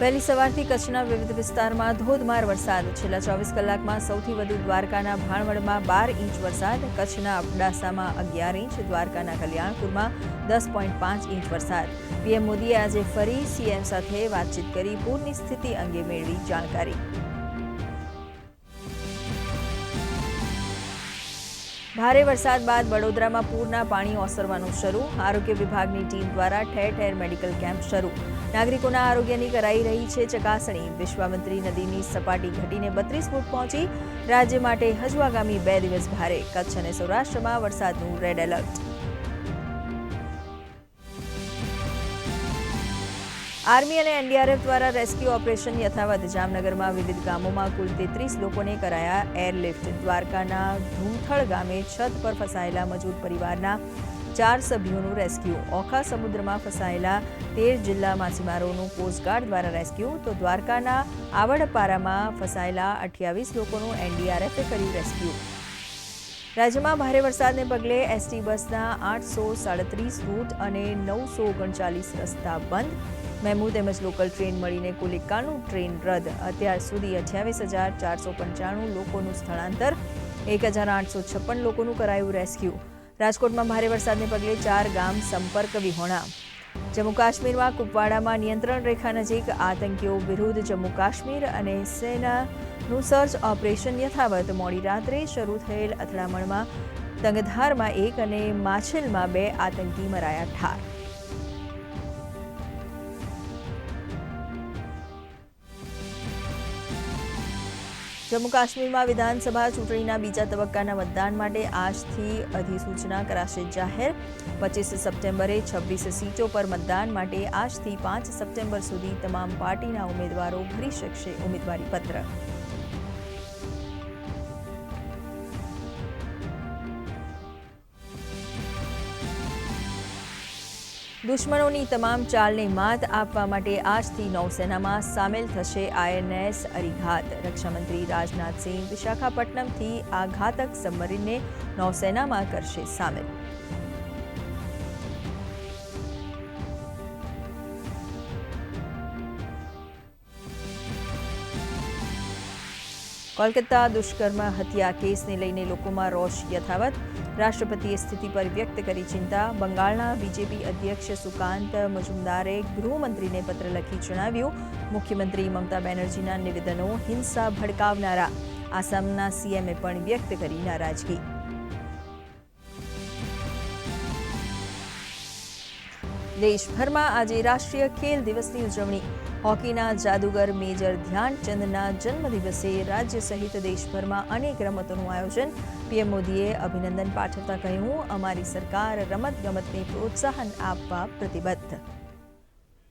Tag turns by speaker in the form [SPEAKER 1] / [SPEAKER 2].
[SPEAKER 1] વહેલી સવારથી કચ્છના વિવિધ વિસ્તારમાં ધોધમાર વરસાદ. છેલ્લા ચોવીસ કલાકમાં સૌથી વધુ દ્વારકાના ભાણવડમાં બાર ઇંચ વરસાદ, કચ્છના અબડાસામાં અગિયાર ઇંચ, દ્વારકાના કલ્યાણપુરમાં દસ પોઈન્ટ પાંચ ઇંચ વરસાદ. પીએમ મોદીએ આજે ફરી સીએમ સાથે વાતચીત કરી પૂરની સ્થિતિ અંગે મેળવી જાણકારી. ભારે વરસાદ બાદ વડોદરામાં પૂરના પાણી ઓસરવાનું શરૂ. આરોગ્ય વિભાગની ટીમ દ્વારા ઠેર ઠેર મેડિકલ કેમ્પ શરૂ. નાગરિકોના આરોગ્યની કરાઈ રહી છે ચકાસણી. વિશ્વામંત્રી નદીની સપાટી ઘટીને બત્રીસ ફૂટ પહોંચી. રાજ્ય માટે હજુ આગામી બે દિવસ ભારે. કચ્છ અને સૌરાષ્ટ્રમાં વરસાદનું રેડ એલર્ટ આર્મી અને એનડીઆરએફ દ્વારા રેસ્ક્યુ ઓપરેશન યથાવત. જામનગરમાં વિવિધ ગામોમાં કુલ તેત્રીસ લોકોને કરાયા એરલિફ્ટ. દ્વારકાના ધૂમથળ ગામે છત પર ફસાયેલા મજૂર પરિવારના ચાર સભ્યોનું રેસ્ક્યુ. ઓખા સમુદ્રમાં ફસાયેલા તેર જિલ્લા માછીમારોનું કોસ્ટગાર્ડ દ્વારા રેસ્ક્યુ. તો દ્વારકાના આવડપારામાં ફસાયેલા અઠ્યાવીસ લોકોનું એનડીઆરએફે કર્યું રેસ્ક્યુ. રાજ્યમાં ભારે વરસાદને પગલે એસટી બસના આઠસો સાડત્રીસ રૂટ અને નવસો ઓગણચાલીસ રસ્તા બંધ. મેમુ તેમજ લોકલ ટ્રેન મળીને કુલ એકાણું ટ્રેન રદ. અત્યાર સુધી અઠ્યાવીસ હજાર ચારસો પંચાણું લોકોનું સ્થળાંતર, એક હજાર આઠસો છપ્પન લોકોનું કરાયું રેસ્ક્યુ. રાજકોટમાં ભારે વરસાદને પગલે ચાર ગામ સંપર્ક વિહોણા. જમ્મુ કાશ્મીરમાં કુપવાડામાં નિયંત્રણ રેખા નજીક આતંકીઓ વિરુદ્ધ જમ્મુ કાશ્મીર અને સેનાનું સર્ચ ઓપરેશન યથાવત મોડી રાત્રે શરૂ થયેલ અથડામણમાં તંગધારમાં એક અને માછેલમાં બે આતંકી મરાયા ઠાર. જમ્મુ કાશ્મીરમાં વિધાનસભા ચૂંટણીના બીજા તબક્કાના મતદાન માટે આજથી અધિસૂચના કરાશે જાહેર. પચીસ સપ્ટેમ્બરે છવ્વીસ સીટો પર મતદાન માટે આજથી પાંચ સપ્ટેમ્બર સુધી તમામ પાર્ટીના ઉમેદવારો ભરી શકશે ઉમેદવારી દુશ્મનોની તમામ ચાલને માત આપવા માટે આજથી નૌસેનામાં સામેલ થશે આઈએનએસ અરિઘાત. રક્ષામંત્રી રાજનાથસિંહ વિશાખાપટ્ટનમથી આ ઘાતક સબમરીનને નૌસેનામાં કરશે સામેલ. કોલકાતા દુષ્કર્મ હત્યા કેસને લઈને લોકોમાં રોષ યથાવત. રાષ્ટ્રપતિએ સ્થિતિ પર વ્યક્ત કરી ચિંતા. બંગાળના બીજેપી અધ્યક્ષ સુકાંત મજુમદારે ગૃહમંત્રીને પત્ર લખી જણાવ્યું, મુખ્યમંત્રી મમતા બેનર્જીના નિવેદનો હિંસા ભડકાવનારા. આસામના સીએમએ પણ વ્યક્ત કરી નારાજગી. દેશભરમાં આજે રાષ્ટ્રીય ખેલ દિવસની ઉજવણી. હોકીના જાદુગર મેજર ધ્યાનચંદના જન્મદિવસે રાજ્ય સહિત દેશભરમાં અનેક રમતોનું આયોજન. પીએમ મોદીએ અભિનંદન પાઠવતા કહ્યું, અમારી સરકાર રમત ગમતને પ્રોત્સાહન આપવા પ્રતિબદ્ધ.